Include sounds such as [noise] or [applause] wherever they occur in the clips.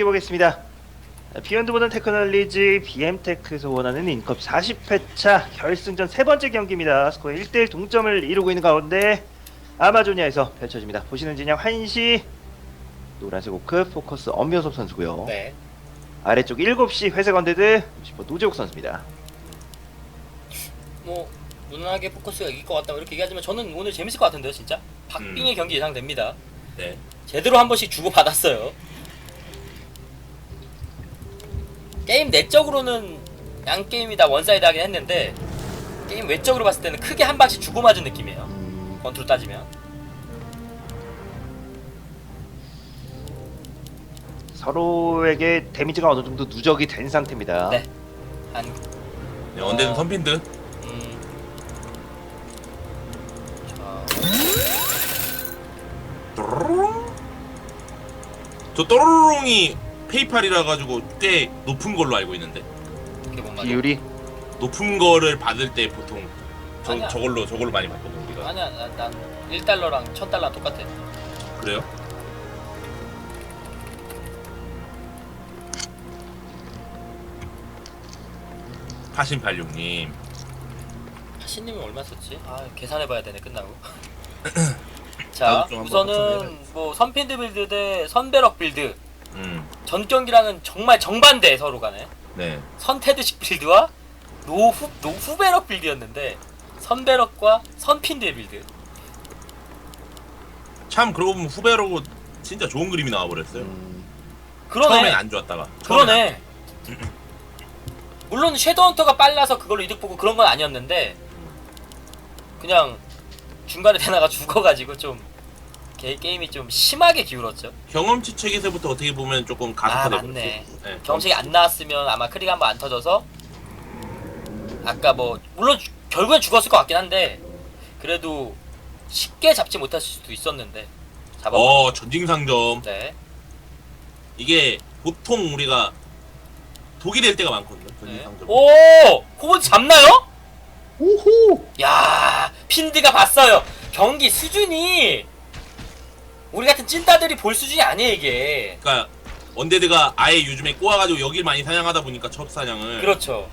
경기 보겠습니다. 비욘드 보던 테크놀리지 BM테크에서 원하는 인컵 40회차 결승전 세 번째 경기입니다. 스코어 1대1 동점을 이루고 있는 가운데 아마조니아에서 펼쳐집니다. 보시는 진영 한시 노란색 오크 포커스 엄묘섭 선수고요. 네. 아래쪽 7시 회색 언데드 60호 노재욱 선수입니다. 뭐 무난하게 포커스가 이길 것 같다고 이렇게 얘기하지만 저는 오늘 재밌을 것 같은데요, 진짜. 박빙의 경기 예상됩니다. 네. 제대로 한 번씩 주고 받았어요. 게임 내적으로는 양 게임이 다 원사이드 하긴 했는데 게임 외적으로 봤을 때는 크게 한 방씩 주고 맞은 느낌이에요. 권투로 따지면. 서로에게 데미지가 어느 정도 누적이 된 상태입니다. 네. 한 네, 언제든. 음. 또로롱. 저 또로롱이 페이팔이라 가지고 꽤 높은 걸로 알고 있는데 이렇게 뭔가 비율이 높은 거를 받을 때 보통 저 아니야. 저걸로 저걸로 많이 받거든 우리가. 아니야, 난, 난 1달러랑 1000달러 똑같아. 그래요? 파신팔육님 하신님이 얼마 썼지? 아 계산해봐야 되네 끝나고. [laughs] 자 나도 좀 한번 우선은 뭐 선핀드 빌드 대 선배럭 빌드 음, 전 경기랑은 정말 정반대 서로 간에 네. 선테드식 빌드와 노후 노후배럭 빌드였는데 선배럭과 선핀드 빌드. 참 그러고 보면 후배로 진짜 좋은 그림이 나와버렸어요. 음, 그러네. 안 좋았다가. 처음엔 그러네. [clears throat] 물론 섀도우헌터가 빨라서 그걸로 이득 보고 그런 건 아니었는데 그냥 중간에 대나가 [laughs] 죽어가지고 좀 게, 게임이 좀 심하게 기울었죠. 안- 경험치 책에서부터 어떻게 보면 조금 아 가속화돼 맞네. 네, 경험치가 안 나왔으면 아마 크리가 한번 안 터져서 아까 뭐 물론 주- 결국엔 죽었을 것 같긴 한데 그래도 쉽게 잡지 못할 수도 있었는데 잡아. 어 전징상점 네. 이게 보통 우리가 독이 될 때가 많거든요. 네. 전징상점. 오 코보드 잡나요? 오호! 야 핀드가 봤어요. 경기 수준이 우리 같은 찐따들이 볼 수준이 아니에요 이게. 그러니까 언데드가 아예 요즘에 꼬아가지고 여길 많이 사냥하다 보니까 첫 사냥을. 그렇죠.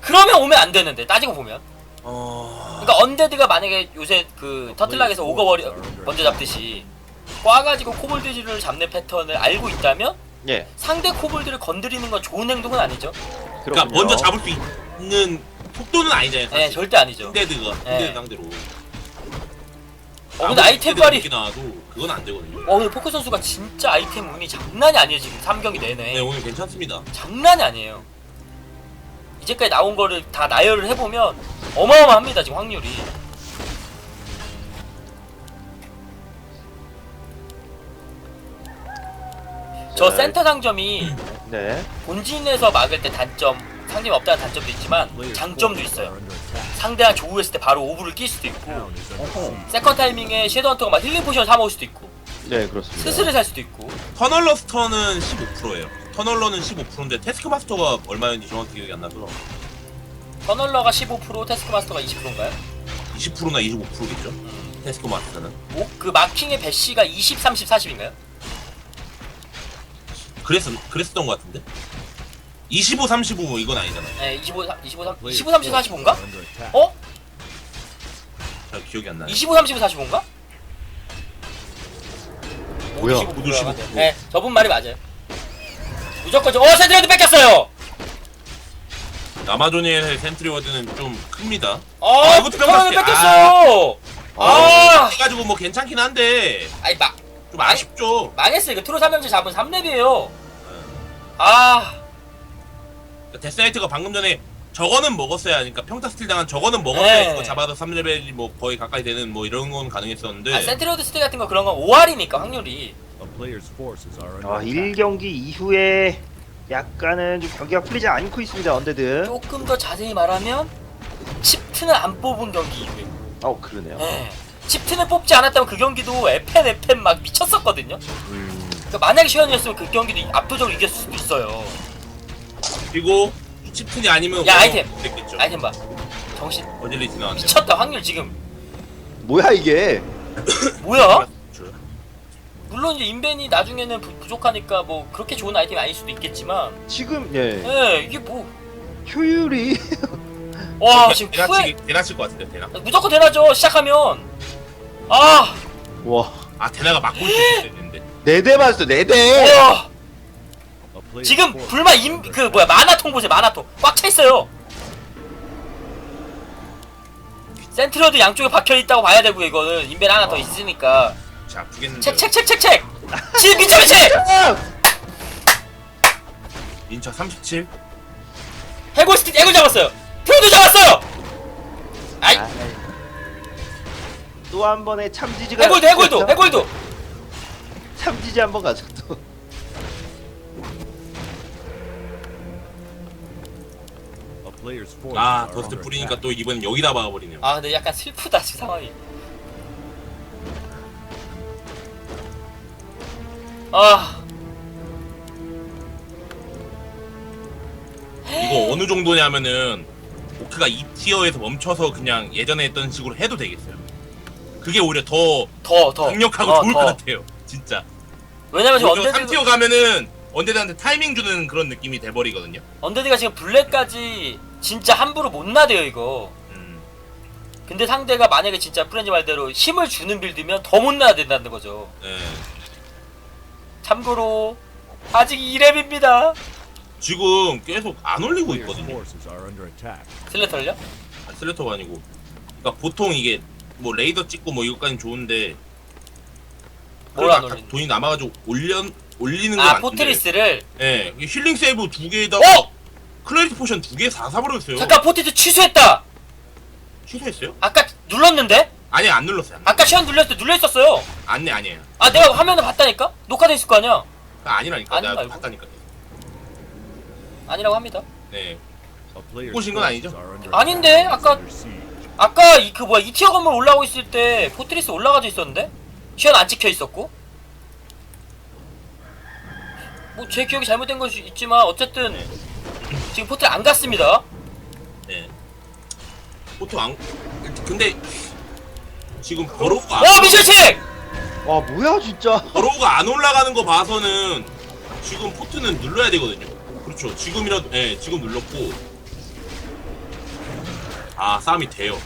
그러면 오면 안 되는데 따지고 보면. 어. 그러니까 언데드가 만약에 요새 그 터틀락에서 오거워리 먼저 잡듯이 꽈가지고 코볼드를 잡는 패턴을 알고 있다면 예, 상대 코볼드를 건드리는 건 좋은 행동은 아니죠. 그러니까 그렇군요. 먼저 잡을 수 있는 속도는 아니잖아요. 네, 사실. 절대 아니죠. 언데드가 네. 언데드 상대로. 어, 근데 아이템 늦게 나와도 그건 안 되거든요. 어, 근데 포크 선수가 진짜 아이템 운이 장난이 아니에요 지금 3경기 내내. 네 오늘 괜찮습니다. 장난이 아니에요. 이제까지 나온 거를 다 나열을 해보면 어마어마합니다 지금 확률이. 저 자, 센터 상점이 네. 본진에서 막을 때 단점, 상점이 없다는 단점도 있지만 장점도 있어요. 상대랑 조우했을 때 바로 오브를 낄 수도 있고 어허. 세컨 타이밍에 섀도우헌터가 막 힐링 포션 사 먹을 수도 있고 네, 그렇습니다. 스스를 살 수도 있고 터널러 스턴은 15%예요. 터널러는 15%인데 테스크 마스터가 얼마였는지 정확히 기억이 안 나서 터널러가 15% 테스크 마스터가 20%인가요? 20%나 25%겠죠. 테스크 마스터는 오, 그 마킹의 배시가 20, 30, 40인가요? 그랬었 그랬었던 것 같은데. 25, 35 이건 아니잖아요. 네, 25, 25, 30, 25, 30, 45인가? 어? 잘 기억이 안 나요. 25, 30, 45인가? 뭐야? 15, 15. 네, 저분 말이 맞아요. 무조건 저, 어, 센트레드 뺏겼어요! 아마존의 센트리워드는 좀 큽니다. 어, 아, 이것도 센트레드 뺏겼어요. 뺏겼어요! 아, 해가지고 뭐 괜찮긴 한데 아니, 막, 좀 아쉽죠. 망했어. 이거 트로 3명제 잡은 3렙이에요. 아, 그러니까 데스나이트가 방금 전에 저거는 먹었어야 하니까 평타 스틸 당한 저거는 먹었어야 네. 이거 잡아서 3레벨이 뭐 거의 가까이 되는 뭐 이런 건 가능했었는데 아 센트레드 스틸 같은 거 그런 건 5할이니까 확률이. 아, 1경기 이후에 약간은 좀 경기가 풀리지 않고 있습니다. 언데드. 조금 더 자세히 말하면, 칩트는 안 뽑은 경기 이후에. 어, 그러네요. 네. 칩트는 뽑지 않았다면 그 경기도 에펜 에펜 막 미쳤었거든요. 음, 그러니까 만약에 시현이었으면 그 경기도 압도적으로 이겼을 수도 있어요. 그리고 칩튼이 아니면 야, 아이템. 됐겠죠. 아이템 봐. 정신 어질리티 나왔네요. 미쳤다 확률 지금. 뭐야 이게? [coughs] [coughs] 뭐야? 물론 이제 인벤이 나중에는 부, 부족하니까 뭐 그렇게 좋은 아이템이 아닐 수도 있겠지만 지금 예 예 이게 뭐 효율이 [laughs] 와 지금 대나 후에 치 대나 칠 것 같은데 대나. 무조건 되나죠 시작하면 아 와 아 대나가 막고 있을 됐는데. 네 대 맞았어 네대 와 지금 불마 임 그 뭐야 마나통 보세요 마나통. 꽉 차 있어요. 센트럴도 양쪽에 박혀 있다고 봐야 되고 이거는. 인벤 하나 더 있으니까. 자 아프겠는데. 책책책 책책! 지금 미쳐 미쳐 인차 37. 해골 스틱 해골 잡았어요. 표도 잡았어요! 아이. 또 한 번의 참지지가 해골도 해골도 해골도. 참지지 한번 가자 아 더스트 뿌리니까 또 이번엔 여기다 박아버리네요. 아 근데 약간 슬프다 지금 상황이 아 이거 어느 정도냐면은 오크가 2티어에서 멈춰서 그냥 예전에 했던 식으로 해도 되겠어요. 그게 오히려 더 더, 더. 강력하고 어, 좋을 더. 것 같아요. 진짜. 왜냐면 지금 오히려 언데드, 3티어 가면은 언데드한테 타이밍 주는 그런 느낌이 돼버리거든요. 언데드가 지금 블랙까지 진짜 함부로 못 나대요, 이거. 음. 근데 상대가 만약에 진짜 프렌즈 말대로 힘을 주는 빌드면 더 못 나댄다는 거죠. 예. 참고로, 아직 2렙입니다. 지금 계속 안 올리고 있거든요. 슬래터를요? 아, 슬래터가 아니고. 그러니까 보통 이게 뭐 레이더 찍고 뭐 이것까지는 좋은데 뭘 안 그러니까 올리는 돈이 남아가지고 올려 올리는 거 아, 같은데. 포트리스를. 예, 힐링 세이브 두 개에다가 어! 클래리티 포션 두개다 사버렸어요. 잠깐, 포티스 취소했다! 취소했어요? 아까 눌렀는데? 아니 안 눌렀어요. 안 아까 시간 눌렸을 때 눌려 있었어요. 아니 아니에요. 아, 내가 화면을 봤다니까? 녹화돼 있을 거 아니야? 아, 아니라니까 아니 내가 말고? 봤다니까. 아니라고 합니다. 네. 보신 건 아니죠? 아닌데, 아까- 아까 이 그 뭐야, 이 티어 건물 올라오고 있을 때 포트리스 올라가져 있었는데? 시간 안 찍혀 있었고? 뭐 제 기억이 잘못된 걸수 있지만 어쨌든 지금 포트를 안 갔습니다. 네. 보통 안 근데 지금 버로우가 어 미션식! 와 뭐야 진짜 버로우가 안 올라가는 거 봐서는 지금 포트는 눌러야 되거든요. 그렇죠. 지금이라도 예, 지금 눌렀고 아 싸움이 돼요.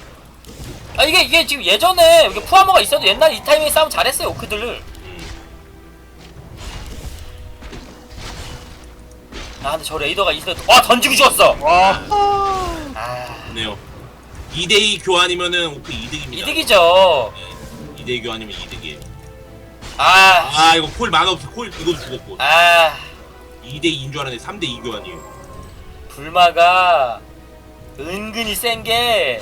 아 이게 이게 지금 예전에 이게 푸아머가 있어도 옛날 이 타이밍에 싸움 잘했어요 오크들 아 근데 저 레이더가 있어. 와 던지고 죽었어. 와아 네요. 2대2 교환이면은 오크 이득입니다. 이득이죠. 네. 2대2 교환이면 이득이에요. 아아 이거 콜 만화 없어. 콜 이거 죽었고. 아. 2대2인 줄 알았는데 3대2 교환이에요. 불마가 은근히 센 게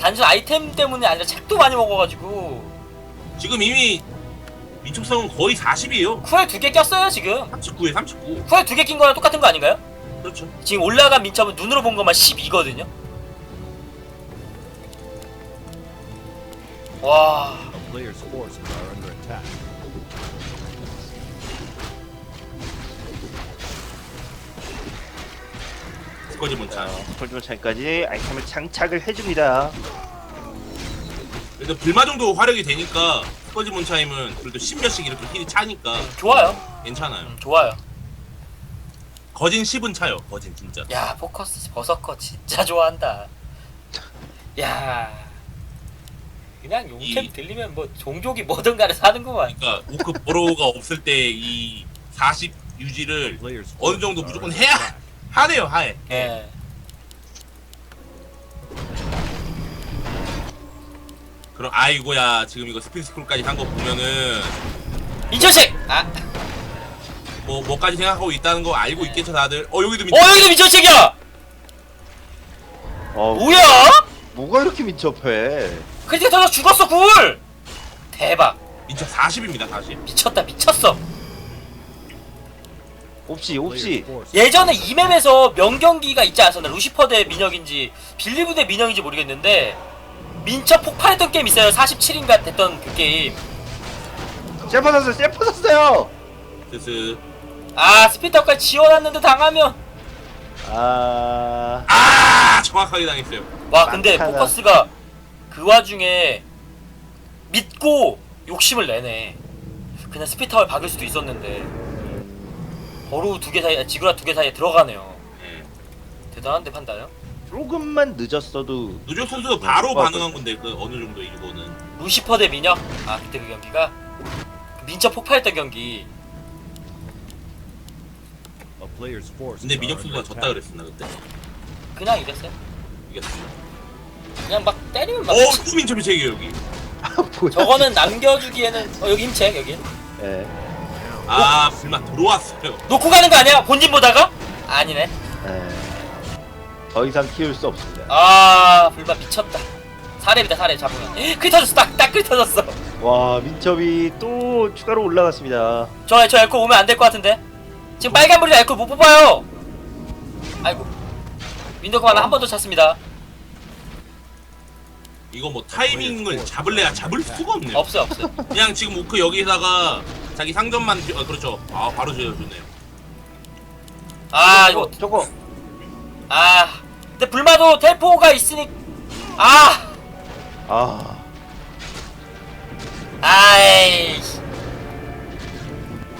단순 아이템 때문에 아니라 책도 많이 먹어가지고 지금 이미 민첩성은 거의 40이에요. 쿠에 두 개 꼈어요 지금 39에 39. 쿠에 두 개 낀 거랑 똑같은 거 아닌가요? 그렇죠. 지금 올라간 민첩은 눈으로 본 것만 12거든요 와 스커지 문찬. 폴드몬 차이까지 아이템을 장착을 해줍니다 그래도 불마 정도 화력이 되니까 스커지 문차임은 그래도 10몇씩 이렇게 힐이 차니까 좋아요 괜찮아요. 음, 좋아요 거진 10은 차요. 거진 진짜. 야 포커스 버서커 진짜 좋아한다 야 그냥 용캠 이- 들리면 뭐 종족이 뭐든 간에 사는구만 그러니까 오크 버로우가 없을 때 이 40 유지를 어느 정도 무조건 해야 하네요 하해. 예 그럼 아이고야 지금 이거 스피드스쿨까지 한 거 보면은 민철식! 아, 뭐 뭐까지 생각하고 있다는 거 알고 있겠죠 다들. 어 여기도 민. 어 여기도 민철식이야! 어 뭐야? 뭐가 이렇게 민첩해 크리티컬 터져 죽었어 굴! 대박 민첩 40입니다 40. 미쳤다 미쳤어 옵시 옵시 예전에 이맵에서 명경기가 있지 않았었나 루시퍼 대 민혁인지 빌리브 대 민혁인지 모르겠는데 민첩 폭발했던 게임 있어요 47인가 됐던 그 게임 셀퍼 샀어요 셀퍼 샀어요 스스. 아 스피터까지 지원했는데 당하면 아 아 정확하게 당했어요. 와 근데 많잖아. 포커스가 그 와중에 믿고 욕심을 내네 그냥 스피타월 박을 수도 있었는데 버루 두 개 사이에 지구라 두 개 사이에 들어가네요. 예. 대단한데 판단요. 조금만 늦었어도 누적 선수가 바로 좋았거든요. 반응한 건데 그 어느 정도 이거는 루시퍼 대 민혁. 아 그때 그 경기가 그 민첩 폭발했던 경기. 근데 민혁 선수가 졌다 그랬었나 그때 그냥 이겼어요. 이겼어. 그냥 막 때리면 막. 어 투민첩이 세개 여기. 뭐야? 저거는 남겨주기에는 어, 여기 임책 여기 예. 아 불만 들어왔어요. 놓고 가는 거 아니야? 본진 보다가? 아니네. 예. 더 이상 키울 수 없습니다. 아 불만 미쳤다. 사렙이다 사렙 잡으면. 크 터졌어 딱딱 크 터졌어. 와 민첩이 또 추가로 올라갔습니다. 저, 저 에코 오면 안 될 것 같은데? 지금 빨간불이라 에코 못 뽑아요! 아이고. 윈도우 하나 한 번 더 찼습니다. 이거 뭐 타이밍을 잡을래야 잡을 수가 없네요. 없어요, 없어요. 그냥 지금 오크 여기다가 자기 상점만 아 그렇죠. 아 바로 지어주네요. 아, 이거. 저거 아. 근데 불마도 텔포가 있으니. 아! 아 아이.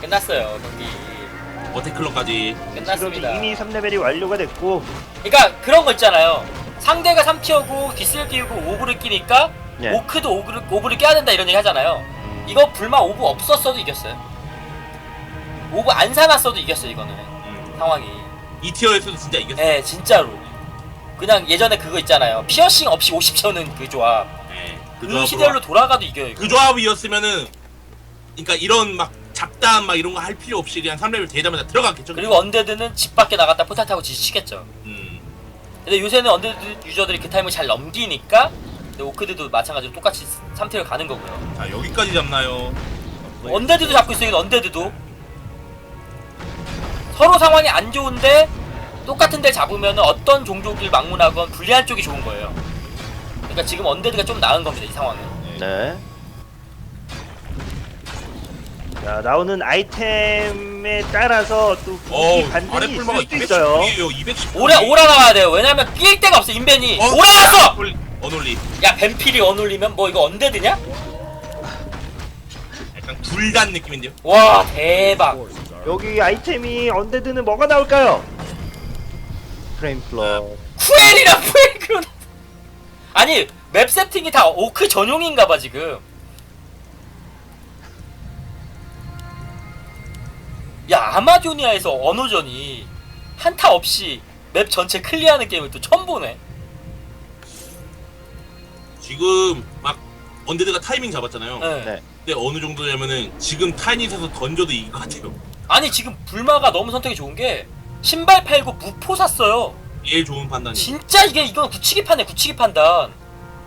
끝났어요, 경기. 어테클럽까지 지금 끝났습니다. 이미 3레벨이 완료가 됐고 그러니까 그런 거 있잖아요. 상대가 3티어고 디스를 띄우고 오브를 끼니까 예. 오크도 오브를, 오브를 깨야 된다 이런 얘기 하잖아요. 이거 불마 오브 없었어도 이겼어요. 오브 안 사놨어도 이겼어요, 이거는. 음. 상황이. 이 티어에서도 진짜 이겼어. 예, 진짜로. 그냥 예전에 그거 있잖아요. 피어싱 없이 50초는 그 조합. 네. 그, 조합으로 시대로 돌아가도 이겨요. 이거. 그 조합이었으면은 그러니까 이런 막 잡담 막 이런 거 할 필요 없이 그냥 3레벨 되자마자 들어갔겠죠. 그리고 언데드는 집 밖에 나갔다 포탈 타고 지치겠죠. 음. 근데 요새는 언데드 유저들이 그 타임을 잘 넘기니까 근데 오크드도 마찬가지로 똑같이 3티어 가는 거고요. 자 여기까지 잡나요? 언데드도 잡고 있어요. 이건 언데드도. 서로 상황이 안 좋은데 똑같은 데 잡으면 어떤 종족을 막문하건 불리한 쪽이 좋은 거예요. 그러니까 지금 언데드가 좀 나은 겁니다. 이 상황은. 네. 자 나오는 아이템에 따라서 또 어 무기 아래 뿔마가 있을 수도 있어요. 210이에요. 210. 오라 오라 나와야 돼요. 왜냐면 뛸 데가 없어. 인벤이 어? 오라 나왔어. 어놀리. 야 뱀필이 어눌리면 뭐 이거 언데드냐? 약간 불단 느낌인데요. 와 대박. 여기 아이템이 언데드는 뭐가 나올까요? 프레임 플러. 쿠엘이랑 푸엘크론. 아니 맵 세팅이 다 오크 전용인가봐 지금. 야 아마조니아에서 언어전이 한타 없이 맵 전체 클리어하는 게임을 또 처음 보네. 지금 막 언데드가 타이밍 잡았잖아요. 네. 네. 근데 어느 정도냐면은 지금 타이닛에서 던져도 이길 것 같아요. 아니 지금 불마가 너무 선택이 좋은 게 신발 팔고 무포 샀어요. 제일 좋은 판단이. 진짜 이게 이건 굳히기 판네 굳히기 판단.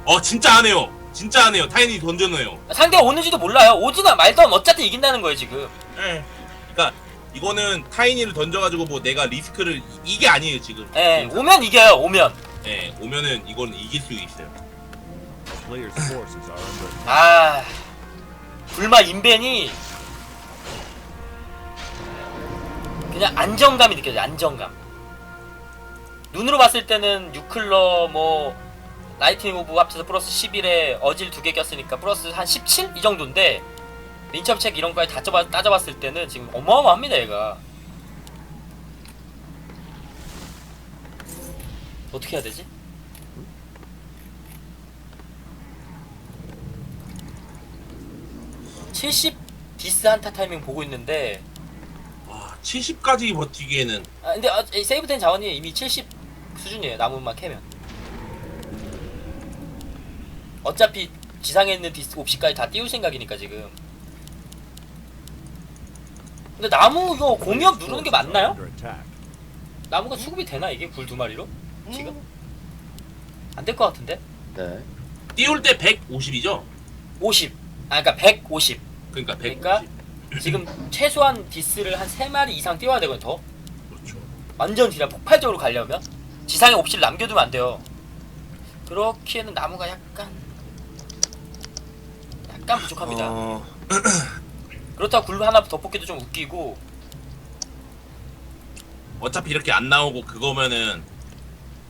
어 진짜 안 해요. 진짜 안 해요. 타이닛 던져놓어요. 상대가 오는지도 몰라요. 오지나 말던 어쨌든 이긴다는 거예요 지금. 예. 그러니까 이거는 타이니를 던져가지고 뭐 내가 리스크를 이- 이게 아니에요 지금. 예, 지금. 오면 이겨요. 오면. 예, 오면은 이거는 이길 수 있어요. 아 불마 인벤이 그냥 안정감이 느껴져요 안정감 눈으로 봤을 때는 뉴클러 뭐 라이트닝 오브 합쳐서 플러스 11에 어질 두 개 꼈으니까 플러스 한 17? 이 정도인데 민첩책 이런 거에 다 따져봤을 때는 지금 어마어마합니다 얘가 어떻게 해야 되지? (70) 디스 한타 타이밍 보고 있는데 와, 70까지 버티기에는 아 근데 아, 이 세이브된 자원이 이미 70 수준이에요 나무만 캐면 어차피 지상에 있는 디스 옵시까지 다 띄울 생각이니까 지금 근데 나무 이거 공업 누르는 게 맞나요? 나무가 수급이 되나 이게 굴 두 마리로? 지금? 안 될 것 같은데? 네. 띄울 때 150이죠? 50 아 그니까 150 그러니까 150. 그러니까 지금 최소한 디스를 한 3마리 이상 띄워야 되거든 더 그렇죠. 완전 그냥 폭발적으로 가려면 지상에 옵시를 남겨두면 안 돼요. 그렇기에는 나무가 약간 약간 부족합니다. 어, [clears throat] 그렇다고 굴 하나 더 뽑기도 좀 웃기고 어차피 이렇게 안 나오고 그거면은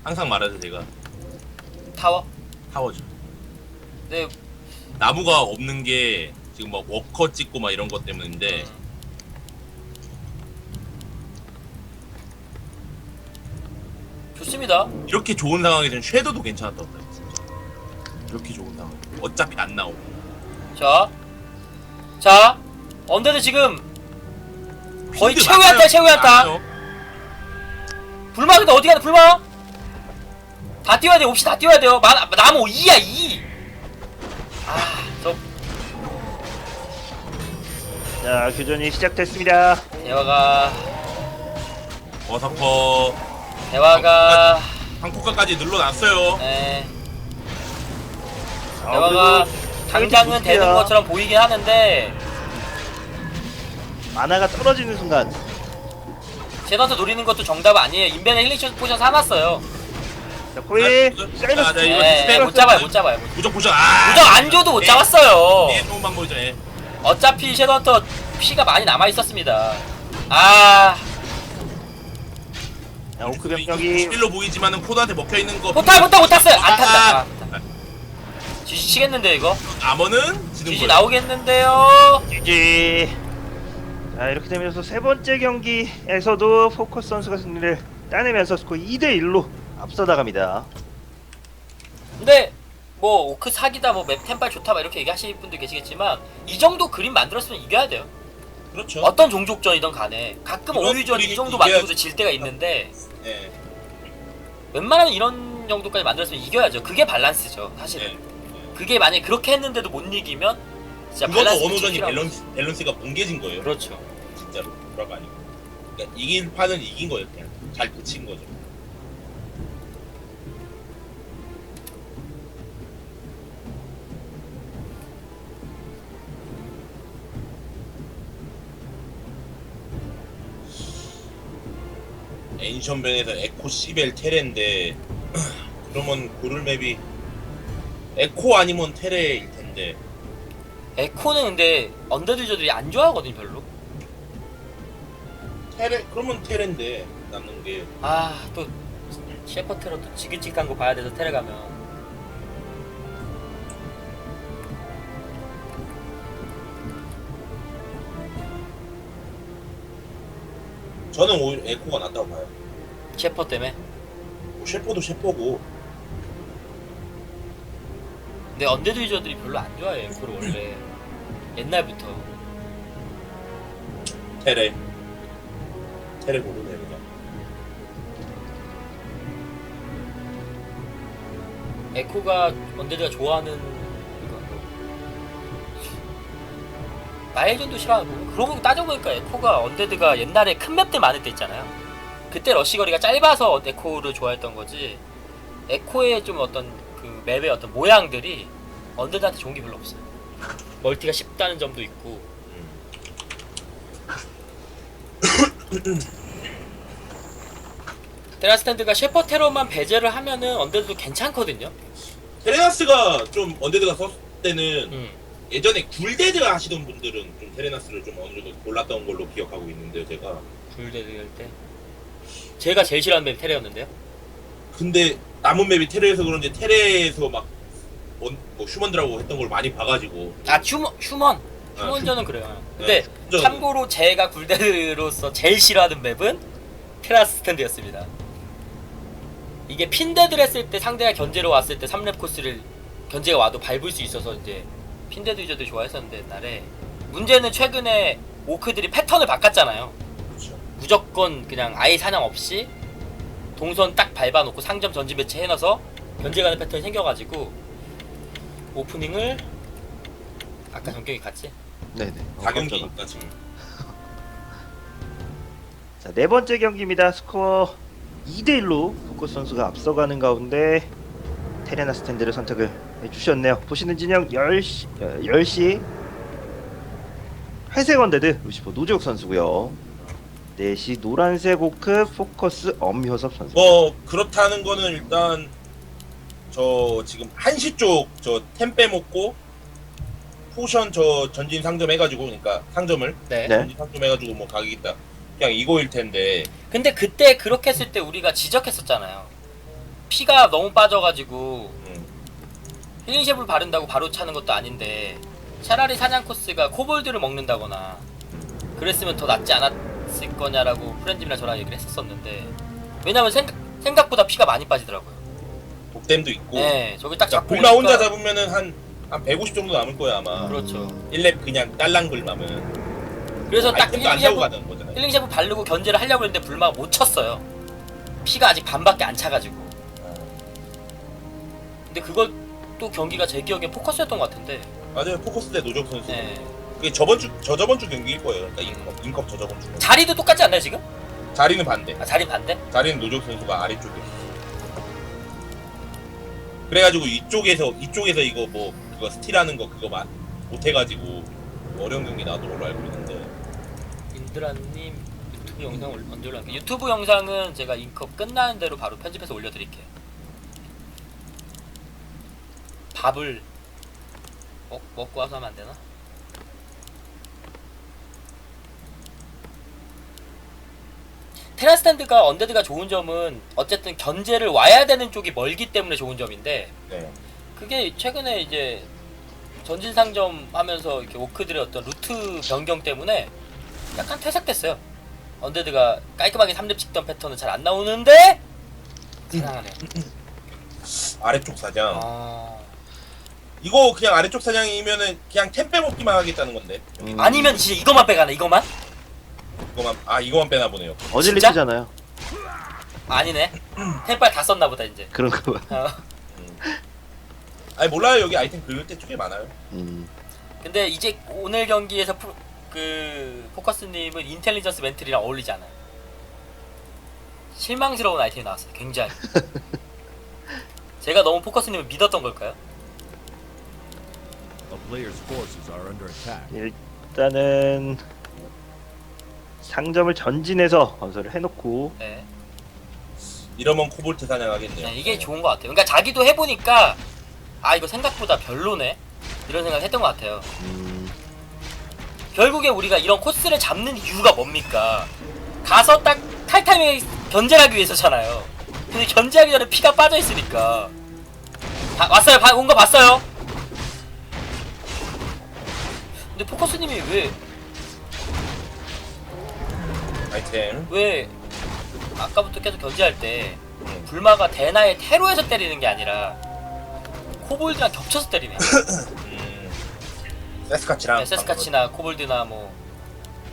항상 말하죠 제가 타워. 타워죠. 네, 나무가 없는 게 지금 뭐 워커 찍고 막 이런 것 때문인데 음. 좋습니다. 이렇게 좋은 상황에서는 쉐도도 괜찮았다 진짜 이렇게 좋은 상황 어차피 안 나오고 자, 자, 언데드 지금 거의 최후의 한타, 많아요. 최후의 한타. 많아요. 불마 근데 어디 가나 불마? 다 뛰어야 돼. 옵시 다 뛰어야 돼요. 마, 나무 2야 2. 아, 자 교전이 시작됐습니다. 대화가 버서커 대화가 한국가까지 늘러났어요 에, 아, 대화가 그래도 당장은 되는 좋습니다. 것처럼 보이긴 하는데 만화가 떨어지는 순간 제너도 노리는 것도 정답 아니에요. 인벤에 힐링 포션 사놨어요. 자 코이 아, 사이러스 아, 네, 이거 예, 못 잡아요, 못 잡아요. 무적 포션 아 무적 안 줘도 못 네. 잡았어요. 네, 좋은 방법이죠 예. 어차피 섀도헌터 피가 많이 남아 있었습니다. 아, 자, 오크 병력이 일로 보이지만은 코드한테 먹혀 있는 거 못타 못타 못 탔어요. 안 탔다. 아, 아, 지시 치겠는데 이거? 암호는 지는 지시 거예요. 나오겠는데요. GG. 자 이렇게 되면서 세 번째 경기에서도 포커스 선수가 승리를 따내면서 스코어 2대 1로 앞서 나갑니다. 근데 뭐 오크 사기다 뭐 맵 템빨 좋다 막 이렇게 얘기하시는 분들 계시겠지만 이 정도 그림 만들었으면 이겨야 돼요. 그렇죠. 어떤 종족전이든 간에 가끔 이거 오유전 이 그림 정도. 만들고도 질 때가 있는데 예. 웬만하면 이런 정도까지 만들었으면 이겨야죠. 그게 밸런스죠, 사실은. 예. 그게 만약에 그렇게 했는데도 못 이기면 진짜 밸런스 원호전이 지키라고. 밸런스, 밸런스가 붕괴진 거예요. 그렇죠. 진짜로 거 아니고. 그러니까 이긴 판은 이긴 거예요. 그냥 잘 붙인 거죠. 엔션변에서 에코 시벨 테레인데 [clears throat] 그러면 고를 맵이 에코 아니면 테레일 텐데 에코는 근데 언더드저들이 안 좋아하거든요, 별로. 테레 그러면 테레인데 남는 게 아, 또 셰퍼테로 또 지긋지긋한 거 봐야 돼서 테레 가면. 저는 오히려 에코가 낫다고 봐요. 셰퍼 때문에. 뭐 셰퍼도 셰퍼고 근데 언데드 유저들이 별로 안 좋아해요, 에코를 원래. 옛날부터. 테레 테레 고르네 우리가. 에코가 언데드가 좋아하는 마일전도 싫어하고 그러고 따져보니까 에코가 언데드가 옛날에 큰 맵들 많을 때 있잖아요. 그때 러시 거리가 짧아서 에코를 좋아했던 거지 에코의 좀 어떤 그 맵의 어떤 모양들이 언데드한테 좋은 게 별로 없어요. 멀티가 쉽다는 점도 있고. [coughs] 테라스탠드가 셰퍼 테러만 배제를 하면은 언데드도 괜찮거든요. 테레나스가 좀 언데드가 썼을 때는 음. 예전에 굴데드 하시던 분들은 좀 테레나스를 좀 어느 정도 골랐던 걸로 기억하고 있는데 제가 불대드 할 때 제가 제일 싫어하는 맵이 테레였는데요. 근데 남은 맵이 테레에서 그런지 테레에서 막 원- 뭐 휴먼들하고 했던 걸 많이 봐가지고 아 휴먼 휴먼 아, 휴먼전은 그래요. 근데 휴먼전은- 참고로 제가 굴데드로서 제일 싫어하는 맵은 테라스탠드였습니다. 이게 핀데드를 했을 때 상대가 견제로 왔을 때 3렙 코스를 견제가 와도 밟을 수 있어서 이제 핀데드 유저들 좋아했었는데 옛날에 문제는 최근에 오크들이 패턴을 바꿨잖아요. 그렇죠. 무조건 그냥 아예 사냥 없이 동선 딱 밟아놓고 상점 전진 배치 해놔서 견제 가는 패턴이 생겨가지고 오프닝을 아까 전격이 갔지? 네네. 다 경기니까 지금 [laughs] 자 네 번째 경기입니다. 스코어 2대 1로 포커스 선수가 앞서가는 가운데 테레나 스탠드를 선택을 해주셨네요. 보시는 진영 10시, 어, 10시 회색 원데드 루시퍼 노지욱 선수고요. 4시 노란색 오크 포커스 엄효섭 선수. 뭐 그렇다는 거는 일단 저 지금 한시 쪽 저 템 빼먹고 포션 저 전진 상점 해가지고 그러니까 상점을 네. 네. 전진 상점 해가지고 뭐 가격 있다 그냥 이거일 텐데 근데 그때 그렇게 했을 때 우리가 지적했었잖아요. 피가 너무 빠져가지고 음, 힐링 쉐블 바른다고 바로 차는 것도 아닌데 차라리 사냥 코스가 코볼드를 먹는다거나 그랬으면 더 낫지 않았을 거냐라고 프렌즈이랑 저랑 얘기를 했었었는데 왜냐면 생각, 생각보다 피가 많이 빠지더라고요. 독댐도 있고. 네, 저기 딱 자, 잡고 불마 혼자 오니까- 잡으면은 한, 한 150 정도 남을 거야, 아마. 그렇죠. 1렙 그냥 딸랑 불마면. 그래서 딱 아이템도 안 힐링 사고 셰프, 가는 거잖아요. 힐링 셰프 바르고 견제를 하려고 했는데 불마가 못 쳤어요. 피가 아직 반밖에 안 차가지고. 근데 그 것도 경기가 제 기억에 포커스였던 것 같은데. 맞아요, 포커스 대 노적 선수. 네. 그게 저번 주, 저 저번 주 경기일 거예요. 그러니까 인컵, 인컵 저 저번 주. 자리도 똑같지 않나요 지금? 자리는 반대. 아, 자리 반대? 자리는 노적 선수가 아래쪽에. 그래가지고 이쪽에서 이쪽에서 이거 뭐 그거 스틸하는 거 그거 마- 못해가지고 어려운 경기 나왔던 걸로 알고 있는데 인드라님 유튜브 영상 올- 언제 올라갈까? 유튜브 영상은 제가 인컵 끝나는 대로 바로 편집해서 올려드릴게요. 밥을 먹, 먹고 와서 하면 안 되나? 테라스탠드가 언데드가 좋은 점은 어쨌든 견제를 와야 되는 쪽이 멀기 때문에 좋은 점인데 네. 그게 최근에 이제 전진 상점 하면서 이렇게 오크들의 어떤 루트 변경 때문에 약간 퇴색됐어요. 언데드가 깔끔하게 3렙 찍던 패턴은 잘 안 나오는데 사랑하네요. 아래쪽 사냥 아... 이거 그냥 아래쪽 사냥이면은 그냥 템 빼먹기만 하겠다는 건데 음, 아니면 진짜 이것만 빼가나 이것만? 이거만 아 이거만 빼나 보네요 어질리시잖아요. 아니네. 템빨 다 썼나 보다 이제. 그런가 봐. 어. 음. 아니 몰라요 여기 아이템 긁을 때꽤 많아요 음. 근데 이제 오늘 경기에서 프로, 그 포커스님은 인텔리전스 멘틀이랑 어울리지 않아요. 실망스러운 아이템이 나왔어요. 굉장히. [laughs] 제가 너무 포커스님을 믿었던 걸까요? 일단은 상점을 전진해서 건설을 해놓고 네. 이러면 코볼트 사냥하겠네요 네, 이게 좋은 것 같아요. 그러니까 자기도 해보니까 아 이거 생각보다 별로네 이런 생각 했던 것 같아요. 음, 결국에 우리가 이런 코스를 잡는 이유가 뭡니까? 가서 딱 탈타임에 견제하기 위해서잖아요. 근데 견제하기 전에 피가 빠져 있으니까. 다, 왔어요. 온 거 봤어요. 근데 포커스님이 왜 아이템 왜 아까부터 계속 견제할 때 음. 불마가 대나의 테로에서 때리는 게 아니라 코볼드랑 겹쳐서 때리네. [laughs] 음. 세스카치랑 네, 세스카치나 코볼드나 뭐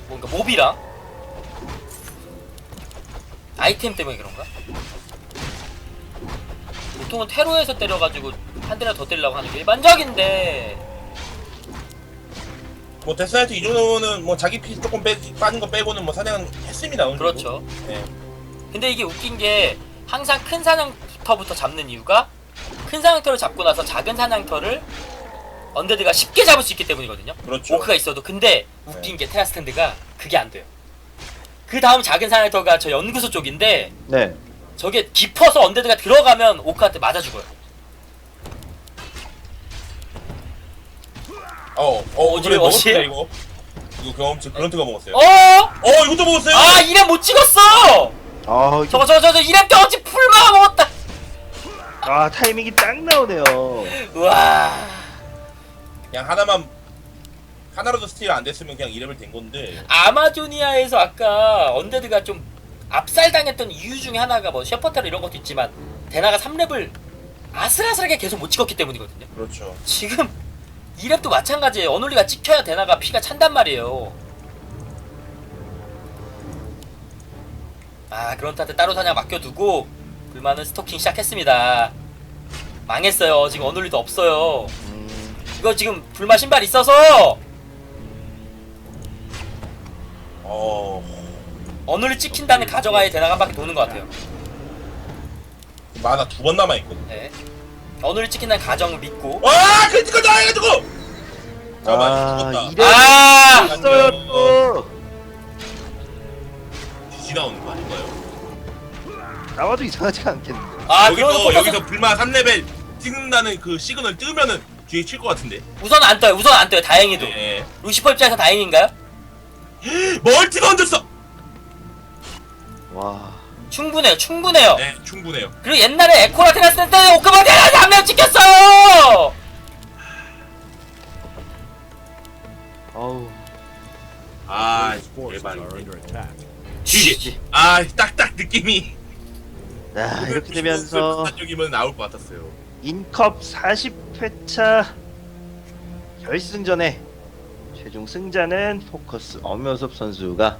뭔가 몹이랑 아이템 때문에 그런가? 보통은 테로에서 때려가지고 한 대나 더 때리려고 하는 게 일반적인데 뭐 데스나이트 이 정도는 뭐 자기 피 조금 빼, 빠진 거 빼고는 뭐 사냥 했습니다 어느 정도. 그렇죠. 네. 근데 이게 웃긴 게 항상 큰 사냥터부터 잡는 이유가 큰 사냥터를 잡고 나서 작은 사냥터를 언데드가 쉽게 잡을 수 있기 때문이거든요. 그렇죠 오크가 있어도 근데 웃긴 게 테라스탠드가 그게 안 돼요. 그 다음 작은 사냥터가 저 연구소 쪽인데 네. 저게 깊어서 언데드가 들어가면 오크한테 맞아 죽어요. 어, 어, 어지, 그래 어지? 먹었습니다 이거. 이거 경험치 그런트가 먹었어요. 어? 어, 이것도 먹었어요. 아 이랩 못 찍었어! 아, 이거- 저거 저거 저거 이랩 경험치 풀마 먹었다! 아 타이밍이 딱 나오네요. 우와 그냥 하나만 하나라도 스틸 안 됐으면 그냥 이름을 된 건데. 아마조니아에서 아까 언데드가 좀 압살당했던 이유 중에 하나가 뭐 셰퍼타르 이런 것도 있지만 데나가 3랩을 아슬아슬하게 계속 못 찍었기 때문이거든요 그렇죠. 지금 2랩도 마찬가지예요. 어놀리가 찍혀야 데나가 피가 찬단 말이에요. 아 그런한테 따로 사냥 맡겨두고 불만은 스토킹 시작했습니다. 망했어요. 지금 어놀리도 없어요. 음, 이거 지금 불마 신발 있어서! 어, 어놀리 찍힌 다음에 가져가야 데나가 한 바퀴 도는 것 같아요. 만화 두 번 남아 있거든. 네. 어느를 찍힌다는 가정을 믿고 와, 크리티컬 나해가지고. 잠깐만, 아 죽었다. 이래 아 있어요 또. 뒤지 나오는 거 아닌가요? 나와도 이상하지 않겠네. 아, 여기서 포커스- 여기서 불마 3레벨 찍는다는 그 시그널 뜨면은 뒤에 칠 것 같은데. 우선 안 떠요 우선 안 떠요 다행히도 네. 루시퍼 입장에서 다행인가요? 멀티가 얹었어. 와. 충분해요 충분해요. 네, 충분해요. 그리고 옛날에 에코라 테라스 때 오크바데라 한명 찍혔어요! 어우. 아 attack. GG 아 딱딱 느낌이. 자 이렇게 되면서 여기면 나올 것 같았어요. 인컵 40회차 결승전에 최종 승자는 포커스 엄효섭 선수가